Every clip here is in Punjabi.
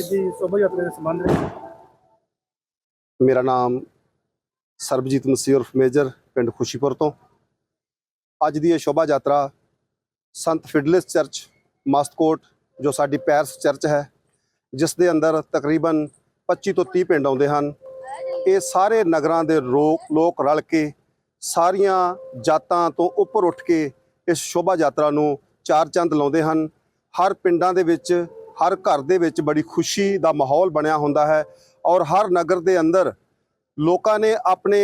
ਅੱਜ ਦੀ ਸ਼ੋਭਾ ਯਾਤਰਾ ਦੇ ਸੰਬੰਧ ਵਿੱਚ। ਮੇਰਾ ਨਾਮ ਸਰਬਜੀਤ ਮਸੀਹ ਉਰਫ ਮੇਜਰ ਪਿੰਡ ਖੁਸ਼ੀਪੁਰ ਤੋਂ। ਅੱਜ ਦੀ ਇਹ ਸ਼ੋਭਾ ਯਾਤਰਾ ਸੰਤ ਫਿਡਲਿਸ ਚਰਚ ਮਸਤਕੋਟ, ਜੋ ਸਾਡੀ ਪੈਰਸ ਚਰਚ ਹੈ, ਜਿਸ ਦੇ ਅੰਦਰ ਤਕਰੀਬਨ 25 ਤੋਂ 30 ਪਿੰਡ ਆਉਂਦੇ ਹਨ। ਇਹ ਸਾਰੇ ਨਗਰਾਂ ਦੇ ਲੋਕ ਲੋਕ ਰਲ ਕੇ ਸਾਰੀਆਂ ਜਾਤਾਂ ਤੋਂ ਉੱਪਰ ਉੱਠ ਕੇ ਇਸ ਸ਼ੋਭਾ ਯਾਤਰਾ ਨੂੰ ਚਾਰ ਚੰਦ ਲਾਉਂਦੇ ਹਨ। ਹਰ ਪਿੰਡਾਂ ਦੇ ਵਿੱਚ ਹਰ ਘਰ ਦੇ ਵਿੱਚ ਬੜੀ ਖੁਸ਼ੀ ਦਾ ਮਾਹੌਲ ਬਣਿਆ ਹੁੰਦਾ ਹੈ ਔਰ ਹਰ ਨਗਰ ਦੇ ਅੰਦਰ ਲੋਕਾਂ ਨੇ ਆਪਣੇ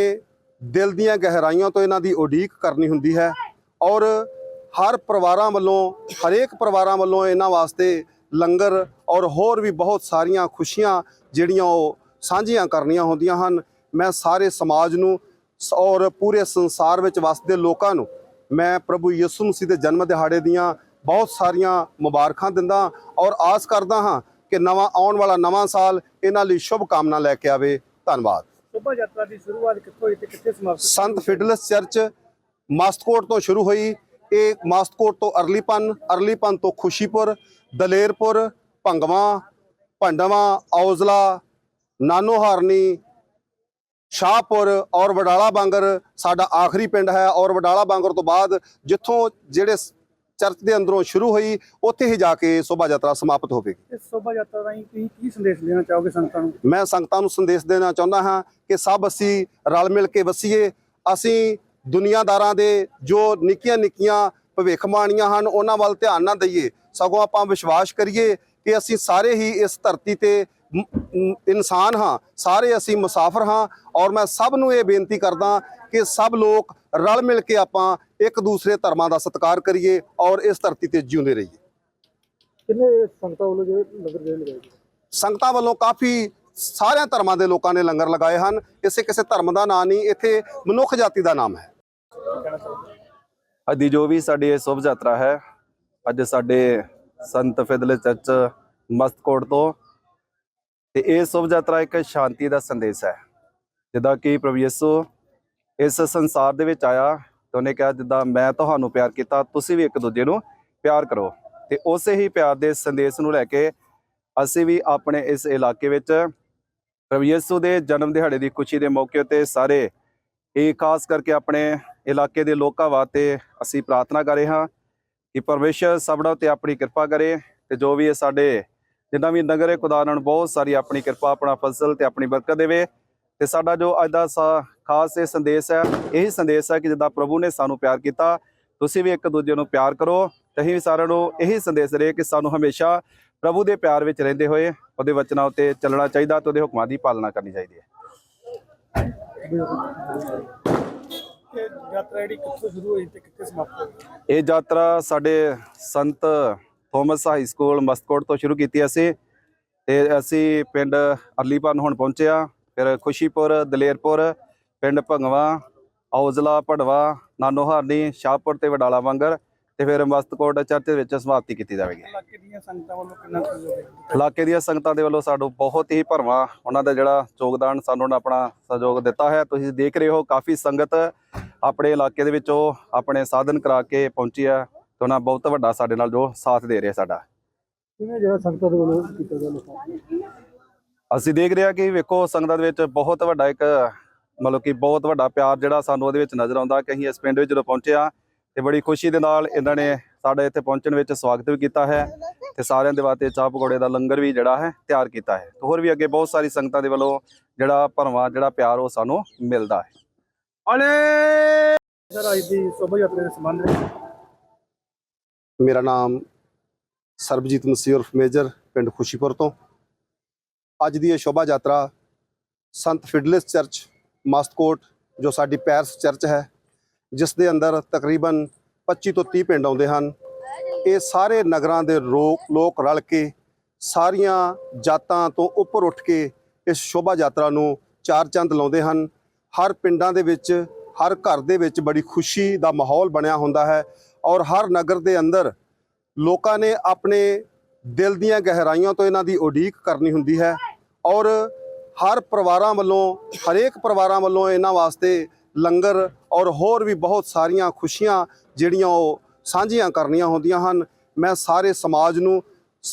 ਦਿਲ ਦੀਆਂ ਗਹਿਰਾਈਆਂ ਤੋਂ ਇਹਨਾਂ ਦੀ ਉਡੀਕ ਕਰਨੀ ਹੁੰਦੀ ਹੈ ਔਰ ਹਰ ਪਰਿਵਾਰਾਂ ਵੱਲੋਂ, ਹਰੇਕ ਪਰਿਵਾਰਾਂ ਵੱਲੋਂ ਇਹਨਾਂ ਵਾਸਤੇ ਲੰਗਰ ਔਰ ਹੋਰ ਵੀ ਬਹੁਤ ਸਾਰੀਆਂ ਖੁਸ਼ੀਆਂ ਜਿਹੜੀਆਂ ਉਹ ਸਾਂਝੀਆਂ ਕਰਨੀਆਂ ਹੁੰਦੀਆਂ ਹਨ। ਮੈਂ ਸਾਰੇ ਸਮਾਜ ਨੂੰ ਸ- ਔਰ ਪੂਰੇ ਸੰਸਾਰ ਵਿੱਚ ਵਸਦੇ ਲੋਕਾਂ ਨੂੰ ਮੈਂ ਪ੍ਰਭੂ ਯਿਸੂ ਮਸੀਹ ਦੇ ਜਨਮ ਦਿਹਾੜੇ ਦੀਆਂ ਬਹੁਤ ਸਾਰੀਆਂ ਮੁਬਾਰਕਾਂ ਦਿੰਦਾ ਔਰ ਆਸ ਕਰਦਾ ਹਾਂ ਕਿ ਨਵਾਂ ਆਉਣ ਵਾਲਾ ਨਵਾਂ ਸਾਲ ਇਹਨਾਂ ਲਈ ਸ਼ੁਭ ਕਾਮਨਾ ਲੈ ਕੇ ਆਵੇ। ਧੰਨਵਾਦ। ਸ਼ੋਭਾ ਯਾਤਰਾ ਦੀ ਸ਼ੁਰੂਆਤ ਕਿੱਥੋਂ ਹੋਈ ਤੇ ਕਿੱਥੇ ਸਮਾਪਤ ਹੋਈ? ਸੰਤ ਫਿਡਲਸ ਚਰਚ ਮਸਤਕੋਟ ਤੋਂ ਸ਼ੁਰੂ ਹੋਈ। ਇਹ ਮਸਤਕੋਟ ਤੋਂ ਅਰਲੀਪਨ ਅਰਲੀਪਨ ਤੋਂ ਖੁਸ਼ੀਪੁਰ ਦਲੇਰਪੁਰ ਭੰਗਵਾ ਭੰਡਵਾ ਔਜ਼ਲਾ ਨਾਨੋਹਾਰਨੀ ਸ਼ਾਹਪੁਰ ਔਰ ਵਡਾਲਾ ਬਾਂਗਰ ਸਾਡਾ ਆਖਰੀ ਪਿੰਡ ਹੈ ਔਰ ਵਡਾਲਾ ਬਾਂਗਰ ਤੋਂ ਬਾਅਦ ਜਿੱਥੋਂ ਜਿਹੜੇ ਚਰਚ ਦੇ ਅੰਦਰੋਂ ਸ਼ੁਰੂ ਹੋਈ ਉੱਥੇ ਹੀ ਜਾ ਕੇ ਸ਼ੋਭਾ ਯਾਤਰਾ ਸਮਾਪਤ ਹੋਵੇਗੀ। ਇਸ ਸ਼ੋਭਾ ਯਾਤਰਾ ਰਾਹੀਂ ਤੁਸੀਂ ਕੀ ਸੰਦੇਸ਼ ਦੇਣਾ ਚਾਹੋਗੇ ਸੰਗਤਾਂ ਨੂੰ? ਮੈਂ ਸੰਗਤਾਂ ਨੂੰ ਸੰਦੇਸ਼ ਦੇਣਾ ਚਾਹੁੰਦਾ ਹਾਂ ਕਿ ਸਭ ਅਸੀਂ ਰਲ ਮਿਲ ਕੇ ਵਸੀਏ। ਅਸੀਂ ਦੁਨੀਆਦਾਰਾਂ ਦੇ ਜੋ ਨਿੱਕੀਆਂ ਨਿੱਕੀਆਂ ਭਵਿੱਖਬਾਣੀਆਂ ਹਨ ਉਹਨਾਂ ਵੱਲ ਧਿਆਨ ਨਾ ਦਈਏ। ਸਗੋਂ ਆਪਾਂ ਵਿਸ਼ਵਾਸ ਕਰੀਏ ਕਿ ਅਸੀਂ ਸਾਰੇ ਹੀ ਇਸ ਧਰਤੀ ਤੇ ਇਨਸਾਨ ਹਾਂ। ਸਾਰੇ ਅਸੀਂ ਮੁਸਾਫਰ ਹਾਂ ਔਰ ਮੈਂ ਸਭ ਨੂੰ ਇਹ ਬੇਨਤੀ ਕਰਦਾ ਕਿ ਸਭ ਲੋਕ ਰਲ ਮਿਲ ਕੇ ਆਪਾਂ ਇੱਕ ਦੂਸਰੇ ਧਰਮਾਂ ਦਾ ਸਤਿਕਾਰ ਕਰੀਏ ਔਰ ਇਸ ਧਰਤੀ ਤੇ ਜਿਉਂਦੇ ਰਹੀਏ। ਕਿੰਨੇ ਸੰਗਤਾਂ ਵੱਲੋਂ ਜਿਹੜੇ ਨਗਰ ਦੇ ਲਗਾਏ ਗਏ? ਸੰਗਤਾਂ ਵੱਲੋਂ ਕਾਫੀ ਸਾਰਿਆਂ ਧਰਮਾਂ ਦੇ ਲੋਕਾਂ ਨੇ ਲੰਗਰ ਲਗਾਏ ਹਨ। ਕਿਸੇ ਕਿਸੇ ਧਰਮ ਦਾ ਨਾਂ ਨਹੀਂ ਇੱਥੇ ਮਨੁੱਖ ਜਾਤੀ ਦਾ ਨਾਮ ਹੈ। ਅੱਜ ਜੋ ਵੀ ਸਾਡੀ ਇਹ ਸ਼ੁਭ ਯਾਤਰਾ ਹੈ ਅੱਜ ਸਾਡੇ ਸੰਤ ਫਿਦਲੇ ਚਰਚ ਮਸਤਕੋਟ ਤੋਂ ਤੇ ਇਹ ਸ਼ੁਭ ਯਾਤਰਾ ਇੱਕ ਸ਼ਾਂਤੀ ਦਾ ਸੰਦੇਸ਼ ਹੈ। ਜਿੱਦਾਂ ਕਿ ਪ੍ਰਭੂ ਯਿਸੂ ਇਸ ਸੰਸਾਰ ਦੇ ਵਿੱਚ ਆਇਆ ਤੇ ਉਹਨੇ ਕਿਹਾ, ਜਿੱਦਾਂ ਮੈਂ ਤੁਹਾਨੂੰ ਪਿਆਰ ਕੀਤਾ, ਤੁਸੀਂ ਵੀ ਇੱਕ ਦੂਜੇ ਨੂੰ ਪਿਆਰ ਕਰੋ। ਤੇ ਉਸੇ ਹੀ ਪਿਆਰ ਦੇ ਸੰਦੇਸ਼ ਨੂੰ ਲੈ ਕੇ ਅਸੀਂ ਵੀ ਆਪਣੇ ਇਸ ਇਲਾਕੇ ਵਿੱਚ ਪ੍ਰਭੂ ਯਿਸੂ ਦੇ ਜਨਮ ਦਿਹਾੜੇ ਦੀ ਖੁਸ਼ੀ ਦੇ ਮੌਕੇ ਤੇ ਸਾਰੇ ਇਹ ਖਾਸ ਕਰਕੇ ਆਪਣੇ ਇਲਾਕੇ ਦੇ ਲੋਕਾਂ ਵਾਸਤੇ ਅਸੀਂ ਪ੍ਰਾਰਥਨਾ ਕਰ ਰਹੇ ਹਾਂ ਕਿ ਪਰਮੇਸ਼ਰ ਸਭਨਾਂ ਤੇ ਆਪਣੀ ਕਿਰਪਾ ਕਰੇ ਤੇ ਜੋ ਵੀ ਇਹ ਸਾਡੇ ਜਿੰਨਾ ਵੀ ਨਗਰ ਹੈ, ਖੁਦਾ ਨਾਲ ਬਹੁਤ ਸਾਰੀ ਆਪਣੀ ਕਿਰਪਾ, ਆਪਣਾ ਫਜ਼ਲ ਤੇ ਆਪਣੀ ਬਰਕਤ ਦੇਵੇ। ਤੇ ਸਾਡਾ ਜੋ ਅੱਜ ਦਾ ਖਾਸ ਇਹ ਸੰਦੇਸ਼ ਹੈ ਇਹੀ ਸੰਦੇਸ਼ ਹੈ ਕਿ ਜਿੱਦਾਂ ਪ੍ਰਭੂ ਨੇ ਸਾਨੂੰ ਪਿਆਰ ਕੀਤਾ ਤੁਸੀਂ ਵੀ ਇੱਕ ਦੂਜੇ ਨੂੰ ਪਿਆਰ ਕਰੋ ਤੇ ਅਸੀਂ ਵੀ ਸਾਰਿਆਂ ਨੂੰ ਇਹੀ ਸੰਦੇਸ਼ ਰਹੇ ਕਿ ਸਾਨੂੰ ਹਮੇਸ਼ਾ ਪ੍ਰਭੂ ਦੇ ਪਿਆਰ ਵਿੱਚ ਰਹਿੰਦੇ ਹੋਏ ਉਹਦੇ ਵਚਨਾਂ ਉੱਤੇ ਚੱਲਣਾ ਚਾਹੀਦਾ ਤੇ ਉਹਦੇ ਹੁਕਮਾਂ ਦੀ ਪਾਲਣਾ ਕਰਨੀ ਚਾਹੀਦੀ ਹੈ। ਇਹ ਯਾਤਰਾ ਜਿਹੜੀ ਕਿੱਥੋਂ ਸ਼ੁਰੂ ਹੋਈ ਤੇ ਕਿੱਥੇ ਸਮਾਪਤ ਹੋਈ? ਇਹ ਯਾਤਰਾ ਸਾਡੇ ਸੰਤ ਥੋਮਸ ਹਾਈ ਸਕੂਲ ਮਸਤਕੋਟ ਤੋਂ ਸ਼ੁਰੂ ਕੀਤੀ ਅਸੀਂ ਤੇ ਅਸੀਂ ਪਿੰਡ ਅਰਲੀਪਨ ਹੁਣ ਪਹੁੰਚੇ ਆ ਫਿਰ ਖੁਸ਼ੀਪੁਰ ਦਲੇਰਪੁਰ ਪਿੰਡ ਭੰਗਵਾ ਔਜ਼ਲਾ ਪੜਵਾ ਨਾਨੋਹਾਰਨੀ ਸ਼ਾਹਪੁਰ ਤੇ ਵਡਾਲਾ ਵਾਂਗਰ ਤੇ ਫਿਰ ਮਸਤਕੋਟ ਚਰਚ ਦੇ ਵਿੱਚ ਸਮਾਪਤੀ ਕੀਤੀ ਜਾਵੇਗੀ। ਇਲਾਕੇ ਦੀਆਂ ਸੰਗਤਾਂ ਵੱਲੋਂ ਕਿੰਨਾ ਸਹਿਯੋਗ ਹੈ ਇਲਾਕੇ ਦੀਆਂ ਸੰਗਤਾਂ ਦੇ ਵੱਲੋਂ ਸਾਨੂੰ ਬਹੁਤ ਹੀ ਭਰਵਾਂ ਉਹਨਾਂ ਦਾ ਜਿਹੜਾ ਯੋਗਦਾਨ ਸਾਨੂੰ ਉਹਨਾਂ ਆਪਣਾ ਸਹਿਯੋਗ ਦਿੱਤਾ ਹੈ। ਤੁਸੀਂ ਦੇਖ ਰਹੇ ਹੋ ਕਾਫੀ ਸੰਗਤ ਆਪਣੇ ਇਲਾਕੇ ਦੇ ਵਿੱਚੋਂ ਆਪਣੇ ਸਾਧਨ ਕਰਾ ਕੇ ਪਹੁੰਚੀ ਆ ਤੇ ਉਹਨਾਂ ਬਹੁਤ ਵੱਡਾ ਸਾਡੇ ਨਾਲ ਜੋ ਸਾਥ ਦੇ ਰਿਹਾ ਸਾਡਾ। ਕਿਵੇਂ ਜਿਹੜਾ ਸੰਗਤਾਂ ਦੇ ਵੱਲੋਂ ਕੀਤਾ ਗਿਆ ਲੋਕਾਂ? ਅਸੀਂ ਦੇਖ ਰਹੇ ਹਾਂ ਕਿ ਵੇਖੋ ਸੰਗਤਾਂ ਦੇ ਵਿੱਚ ਬਹੁਤ ਵੱਡਾ ਇੱਕ ਮਤਲਬ ਕਿ ਬਹੁਤ ਵੱਡਾ ਪਿਆਰ ਜਿਹੜਾ ਸਾਨੂੰ ਉਹਦੇ ਵਿੱਚ ਨਜ਼ਰ ਆਉਂਦਾ ਕਿ ਅਸੀਂ ਇਸ ਪਿੰਡ ਵਿੱਚ ਜਦੋਂ ਪਹੁੰਚੇ ਆ ਤੇ ਬੜੀ ਖੁਸ਼ੀ ਦੇ ਨਾਲ ਇਹਨਾਂ ਨੇ ਸਾਡੇ ਇੱਥੇ ਪਹੁੰਚਣ ਵਿੱਚ ਸਵਾਗਤ ਵੀ ਕੀਤਾ ਹੈ ਤੇ ਸਾਰਿਆਂ ਦੇ ਵਾਸਤੇ ਚਾਹ ਪਕੌੜੇ ਦਾ ਲੰਗਰ ਵੀ ਜਿਹੜਾ ਹੈ ਤਿਆਰ ਕੀਤਾ ਹੈ। ਤੇ ਹੋਰ ਵੀ ਅੱਗੇ ਬਹੁਤ ਸਾਰੀ ਸੰਗਤਾਂ ਦੇ ਵੱਲੋਂ ਜਿਹੜਾ ਭਰਵਾਂ ਜਿਹੜਾ ਪਿਆਰ ਉਹ ਸਾਨੂੰ ਮਿਲਦਾ ਹੈ। ਸਰ ਅੱਜ ਦੀ ਸ਼ੋਭਾ ਯਾਤਰਾ ਦੇ ਸੰਬੰਧ ਵਿੱਚ। ਮੇਰਾ ਨਾਮ ਸਰਬਜੀਤ ਮਸੀਹ ਉਰਫ ਮੇਜਰ ਪਿੰਡ ਖੁਸ਼ੀਪੁਰ ਤੋਂ। ਅੱਜ ਦੀ ਇਹ ਸ਼ੋਭਾ ਯਾਤਰਾ ਸੰਤ ਫਿਡਲਿਸ ਚਰਚ, ਮਸਤਕੋਟ, ਜੋ ਸਾਡੀ ਪੈਰਸ ਚਰਚ ਹੈ, ਜਿਸ ਦੇ ਅੰਦਰ ਤਕਰੀਬਨ 25 ਤੋਂ 30 ਪਿੰਡ ਆਉਂਦੇ ਹਨ। ਇਹ ਸਾਰੇ ਨਗਰਾਂ ਦੇ ਲੋਕ ਲੋਕ ਰਲ ਕੇ ਸਾਰੀਆਂ ਜਾਤਾਂ ਤੋਂ ਉੱਪਰ ਉੱਠ ਕੇ ਇਸ ਸ਼ੋਭਾ ਯਾਤਰਾ ਨੂੰ ਚਾਰ ਚੰਦ ਲਾਉਂਦੇ ਹਨ। ਹਰ ਪਿੰਡਾਂ ਦੇ ਵਿੱਚ, ਹਰ ਘਰ ਦੇ ਵਿੱਚ ਬੜੀ ਖੁਸ਼ੀ ਦਾ ਮਾਹੌਲ ਬਣਿਆ ਹੁੰਦਾ ਹੈ ਔਰ ਹਰ ਨਗਰ ਦੇ ਅੰਦਰ ਲੋਕਾਂ ਨੇ ਆਪਣੇ ਦਿਲ ਦੀਆਂ ਗਹਿਰਾਈਆਂ ਤੋਂ ਇਹਨਾਂ ਦੀ ਉਡੀਕ ਕਰਨੀ ਹੁੰਦੀ ਹੈ। ਔਰ ਹਰ ਪਰਿਵਾਰਾਂ ਵੱਲੋਂ ਹਰੇਕ ਪਰਿਵਾਰਾਂ ਵੱਲੋਂ ਇਹਨਾਂ ਵਾਸਤੇ ਲੰਗਰ ਔਰ ਹੋਰ ਵੀ ਬਹੁਤ ਸਾਰੀਆਂ ਖੁਸ਼ੀਆਂ ਜਿਹੜੀਆਂ ਉਹ ਸਾਂਝੀਆਂ ਕਰਨੀਆਂ ਹੁੰਦੀਆਂ ਹਨ। ਮੈਂ ਸਾਰੇ ਸਮਾਜ ਨੂੰ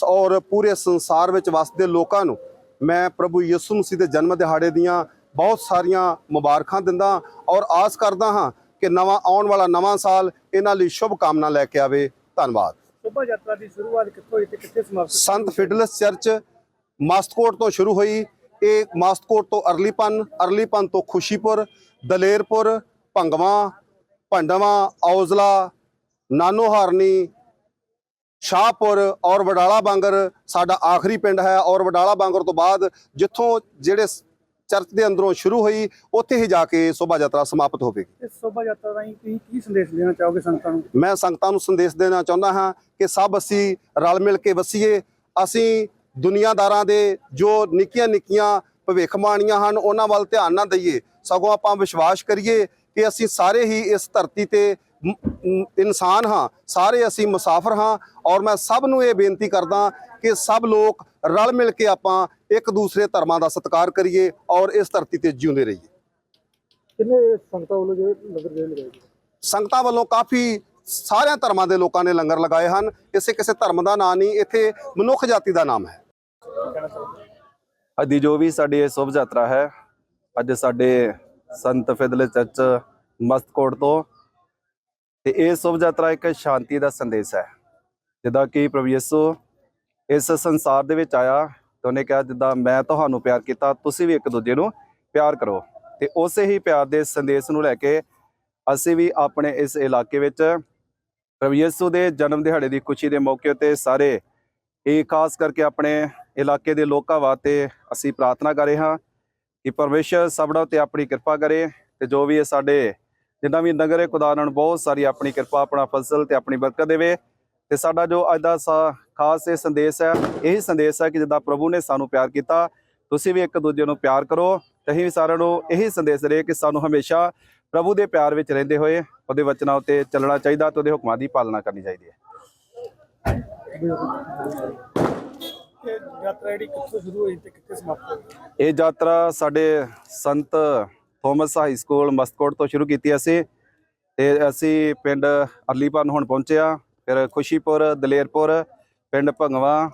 ਔਰ ਪੂਰੇ ਸੰਸਾਰ ਵਿੱਚ ਵਸਦੇ ਲੋਕਾਂ ਨੂੰ ਮੈਂ ਪ੍ਰਭੂ ਯਿਸੂ ਮਸੀਹ ਦੇ ਜਨਮ ਦਿਹਾੜੇ ਦੀਆਂ ਬਹੁਤ ਸਾਰੀਆਂ ਮੁਬਾਰਕਾਂ ਦਿੰਦਾ ਔਰ ਆਸ ਕਰਦਾ ਹਾਂ ਕਿ ਨਵਾਂ ਆਉਣ ਵਾਲਾ ਨਵਾਂ ਸਾਲ ਇਹਨਾਂ ਲਈ ਸ਼ੁਭ ਕਾਮਨਾ ਲੈ ਕੇ ਆਵੇ। ਧੰਨਵਾਦ। ਸ਼ੋਭਾ ਯਾਤਰਾ ਦੀ ਸ਼ੁਰੂਆਤ ਕਿੱਥੋਂ ਹੋਈ ਤੇ ਕਿੱਥੇ ਸਮਾਪਤ ਸੰਤ ਫਿਡਲਸ ਚਰਚ ਮਾਸਟਕੋਟ ਤੋਂ ਸ਼ੁਰੂ ਹੋਈ। ਇਹ ਮਾਸਟਕੋਟ ਤੋਂ ਅਰਲੀਪਨ ਅਰਲੀਪਨ ਤੋਂ ਖੁਸ਼ੀਪੁਰ ਦਲੇਰਪੁਰ ਭੰਗਵਾ ਭੰਡਵਾ ਔਜ਼ਲਾ ਨਾਨੋਹਾਰਨੀ ਸ਼ਾਹਪੁਰ ਔਰ ਵਡਾਲਾ ਬਾਂਗਰ ਸਾਡਾ ਆਖਰੀ ਪਿੰਡ ਹੈ ਔਰ ਵਡਾਲਾ ਬਾਂਗਰ ਤੋਂ ਬਾਅਦ ਜਿੱਥੋਂ ਜਿਹੜੇ ਚਰਚ ਦੇ ਅੰਦਰੋਂ ਸ਼ੁਰੂ ਹੋਈ ਉੱਥੇ ਹੀ ਜਾ ਕੇ ਸ਼ੋਭਾ ਯਾਤਰਾ ਸਮਾਪਤ ਹੋਵੇਗੀ। ਇਸ ਸ਼ੋਭਾ ਯਾਤਰਾ ਰਾਹੀਂ ਤੁਸੀਂ ਕੀ ਸੰਦੇਸ਼ ਦੇਣਾ ਚਾਹੋਗੇ ਸੰਗਤਾਂ ਨੂੰ? ਮੈਂ ਸੰਗਤਾਂ ਨੂੰ ਸੰਦੇਸ਼ ਦੇਣਾ ਚਾਹੁੰਦਾ ਹਾਂ ਕਿ ਸਭ ਅਸੀਂ ਰਲ ਮਿਲ ਕੇ ਵਸੀਏ। ਅਸੀਂ ਦੁਨੀਆਦਾਰਾਂ ਦੇ ਜੋ ਨਿੱਕੀਆਂ ਨਿੱਕੀਆਂ ਭਵਿੱਖਬਾਣੀਆਂ ਹਨ ਉਹਨਾਂ ਵੱਲ ਧਿਆਨ ਨਾ ਦਈਏ। ਸਗੋਂ ਆਪਾਂ ਵਿਸ਼ਵਾਸ ਕਰੀਏ ਕਿ ਅਸੀਂ ਸਾਰੇ ਹੀ ਇਸ ਧਰਤੀ ਤੇ ਇਨਸਾਨ ਹਾਂ। ਸਾਰੇ ਅਸੀਂ ਮੁਸਾਫਰ ਹਾਂ ਔਰ ਮੈਂ ਸਭ ਨੂੰ ਇਹ ਬੇਨਤੀ ਕਰਦਾ ਕਿ ਸਭ ਲੋਕ ਰਲ ਮਿਲ ਕੇ ਆਪਾਂ ਇੱਕ ਦੂਸਰੇ ਧਰਮਾਂ ਦਾ ਸਤਿਕਾਰ ਕਰੀਏ ਔਰ ਇਸ ਧਰਤੀ ਤੇ ਜਿਉਂਦੇ ਰਹੀਏ। ਕਿੰਨੇ ਸੰਗਤਾਂ ਵੱਲੋਂ ਜਿਹੜੇ ਲੰਗਰ ਦੇ ਲਗਾਏ ਸੰਗਤਾਂ ਵੱਲੋਂ ਕਾਫੀ ਸਾਰਿਆਂ ਧਰਮਾਂ ਦੇ ਲੋਕਾਂ ਨੇ ਲੰਗਰ ਲਗਾਏ ਹਨ। ਇਸੇ ਕਿਸੇ ਧਰਮ ਦਾ ਨਾਂ ਨਹੀਂ ਇੱਥੇ ਮਨੁੱਖ ਜਾਤੀ ਦਾ ਨਾਮ ਹੈ। ਅੱਜ ਜੋ ਵੀ ਸਾਡੀ ਇਹ ਸ਼ੁਭ ਯਾਤਰਾ ਹੈ, ਅੱਜ ਸਾਡੇ ਸੰਤ ਫਿਦਲੇ ਚਰਚ ਮਸਤਕੋਟ ਤੋਂ, ਤੇ ਇਹ ਸ਼ੁਭ ਯਾਤਰਾ ਇੱਕ ਸ਼ਾਂਤੀ ਦਾ ਸੰਦੇਸ਼ ਹੈ। ਜਿੱਦਾਂ ਕਿ ਪ੍ਰਭੂ ਯਿਸੂ ਇਸ ਸੰਸਾਰ ਦੇ ਵਿੱਚ ਆਇਆ ਤੇ ਉਹਨੇ ਕਿਹਾ, ਜਿੱਦਾਂ ਮੈਂ ਤੁਹਾਨੂੰ ਪਿਆਰ ਕੀਤਾ, ਤੁਸੀਂ ਵੀ ਇੱਕ ਦੂਜੇ ਨੂੰ ਪਿਆਰ ਕਰੋ। ਤੇ ਉਸੇ ਹੀ ਪਿਆਰ ਦੇ ਸੰਦੇਸ਼ ਨੂੰ ਲੈ ਕੇ ਅਸੀਂ ਵੀ ਆਪਣੇ ਇਸ ਇਲਾਕੇ ਵਿੱਚ ਪ੍ਰਭੂ ਯਿਸੂ ਦੇ ਜਨਮ ਦਿਹਾੜੇ ਦੀ ਖੁਸ਼ੀ ਦੇ ਮੌਕੇ ਉੱਤੇ ਸਾਰੇ ਇਹ ਖਾਸ ਕਰਕੇ ਆਪਣੇ ਇਲਾਕੇ ਦੇ ਲੋਕਾਂ ਵਾਸਤੇ ਅਸੀਂ ਪ੍ਰਾਰਥਨਾ ਕਰ ਰਹੇ ਹਾਂ ਕਿ ਪਰਮੇਸ਼ਰ ਸਭਨਾਂ ਉੱਤੇ ਆਪਣੀ ਕਿਰਪਾ ਕਰੇ ਤੇ ਜੋ ਵੀ ਇਹ ਸਾਡੇ ਜਿੰਨਾ ਵੀ ਨਗਰ ਹੈ, ਖੁਦਾ ਨੂੰ ਬਹੁਤ ਸਾਰੀ ਆਪਣੀ ਕਿਰਪਾ, ਆਪਣਾ ਫਜ਼ਲ ਤੇ ਆਪਣੀ ਬਰਕਤ ਦੇਵੇ ਤੇ ਸਾਡਾ ਜੋ ਅੱਜ ਦਾ ਸਾ- ਖਾਸ ਇਹ ਸੰਦੇਸ਼ ਹੈ, ਇਹੀ ਸੰਦੇਸ਼ ਹੈ ਕਿ ਜਿੱਦਾਂ ਪ੍ਰਭੂ ਨੇ ਸਾਨੂੰ ਪਿਆਰ ਕੀਤਾ, ਤੁਸੀਂ ਵੀ ਇੱਕ ਦੂਜੇ ਨੂੰ ਪਿਆਰ ਕਰੋ ਤੇ ਅਸੀਂ ਵੀ ਸਾਰਿਆਂ ਨੂੰ ਇਹੀ ਸੰਦੇਸ਼ ਰਹੇ ਕਿ ਸਾਨੂੰ ਹਮੇਸ਼ਾ ਪ੍ਰਭੂ ਦੇ ਪਿਆਰ ਵਿੱਚ ਰਹਿੰਦੇ ਹੋਏ ਉਹਦੇ ਵਚਨਾਂ ਉੱਤੇ ਚੱਲਣਾ ਚਾਹੀਦਾ ਤੇ ਉਹਦੇ ਹੁਕਮਾਂ ਦੀ ਪਾਲਣਾ ਕਰਨੀ ਚਾਹੀਦੀ ਹੈ। ਇਹ ਯਾਤਰਾ ਜਿਹੜੀ ਕਿੱਥੋਂ ਸ਼ੁਰੂ ਹੋਈ ਤੇ ਕਿੱਥੇ ਸਮਾਪਤ ਹੋਈ? ਇਹ ਯਾਤਰਾ ਸਾਡੇ ਸੰਤ ਥੋਮਸ ਹਾਈ ਸਕੂਲ ਮਸਤਕੋਟ ਤੋਂ ਸ਼ੁਰੂ ਕੀਤੀ ਅਸੀਂ ਤੇ ਅਸੀਂ ਪਿੰਡ ਅਰਲੀਪਨ ਹੁਣ ਪਹੁੰਚਿਆ, ਫਿਰ ਖੁਸ਼ੀਪੁਰ, ਦਲੇਰਪੁਰ, ਪਿੰਡ ਭੰਗਵਾ,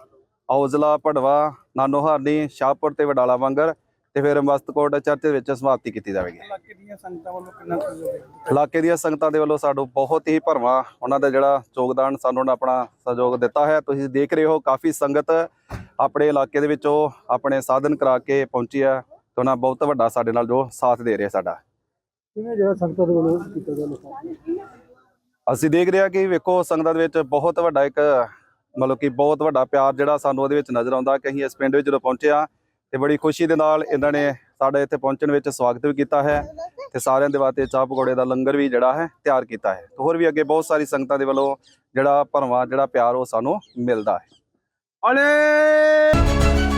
ਔਜ਼ਲਾ ਪੜਵਾ ਨਾਨੋਹਾਰਨੀ, ਸ਼ਾਹਪੁਰ ਤੇ ਵਡਾਲਾ ਵਾਂਗਰ ਤੇ ਫਿਰ ਮਸਤਕੋਟ ਚਰਚ ਦੇ ਵਿੱਚ ਸਮਾਪਤੀ ਕੀਤੀ ਜਾਵੇਗੀ। ਇਲਾਕੇ ਦੀਆਂ ਸੰਗਤਾਂ ਵੱਲੋਂ ਕਿੰਨਾ ਸਹਿਯੋਗ ਹੈ? ਇਲਾਕੇ ਦੀਆਂ ਸੰਗਤਾਂ ਦੇ ਵੱਲੋਂ ਸਾਨੂੰ ਬਹੁਤ ਹੀ ਭਰਵਾਂ ਉਹਨਾਂ ਦਾ ਜਿਹੜਾ ਯੋਗਦਾਨ ਸਾਨੂੰ ਉਹਨਾਂ ਆਪਣਾ ਸਹਿਯੋਗ ਦਿੱਤਾ ਹੈ। ਤੁਸੀਂ ਦੇਖ ਰਹੇ ਹੋ ਕਾਫੀ ਸੰਗਤ ਆਪਣੇ ਇਲਾਕੇ ਦੇ ਵਿੱਚੋਂ ਆਪਣੇ ਸਾਧਨ ਕਰਾ ਕੇ ਪਹੁੰਚੀ ਆ ਤੇ ਉਹਨਾਂ ਬਹੁਤ ਵੱਡਾ ਸਾਡੇ ਨਾਲ ਜੋ ਸਾਥ ਦੇ ਰਿਹਾ ਸਾਡਾ। ਕਿਵੇਂ ਜਿਹੜਾ ਸੰਗਤਾਂ ਦੇ ਵੱਲੋਂ ਕੀਤਾ ਗਿਆ ਲੋਕਾਂ ਨੂੰ? ਅਸੀਂ ਦੇਖ ਰਹੇ ਹਾਂ ਕਿ ਵੇਖੋ ਸੰਗਤਾਂ ਦੇ ਵਿੱਚ ਬਹੁਤ ਵੱਡਾ ਇੱਕ ਮਤਲਬ ਕਿ ਬਹੁਤ ਵੱਡਾ ਪਿਆਰ ਜਿਹੜਾ ਸਾਨੂੰ ਉਹਦੇ ਵਿੱਚ ਨਜ਼ਰ ਆਉਂਦਾ ਕਿ ਅਸੀਂ ਇਸ ਪਿੰਡ ਵਿੱਚ ਜਦੋਂ ਪਹੁੰਚੇ ਆ ਤੇ ਬੜੀ ਖੁਸ਼ੀ ਦੇ ਨਾਲ ਇਹਨਾਂ ਨੇ ਸਾਡੇ ਇੱਥੇ ਪਹੁੰਚਣ ਵਿੱਚ ਸਵਾਗਤ ਵੀ ਕੀਤਾ ਹੈ ਤੇ ਸਾਰਿਆਂ ਦੇ ਵਾਸਤੇ ਚਾਹ ਪਕੌੜੇ ਦਾ ਲੰਗਰ ਵੀ ਜਿਹੜਾ ਹੈ ਤਿਆਰ ਕੀਤਾ ਹੈ। ਤੇ ਹੋਰ ਵੀ ਅੱਗੇ ਬਹੁਤ ਸਾਰੀ ਸੰਗਤਾਂ ਦੇ ਵੱਲੋਂ ਜਿਹੜਾ ਭਰਵਾਂ, ਜਿਹੜਾ ਪਿਆਰ ਉਹ ਸਾਨੂੰ ਮਿਲਦਾ ਹੈ। ਅਲੇ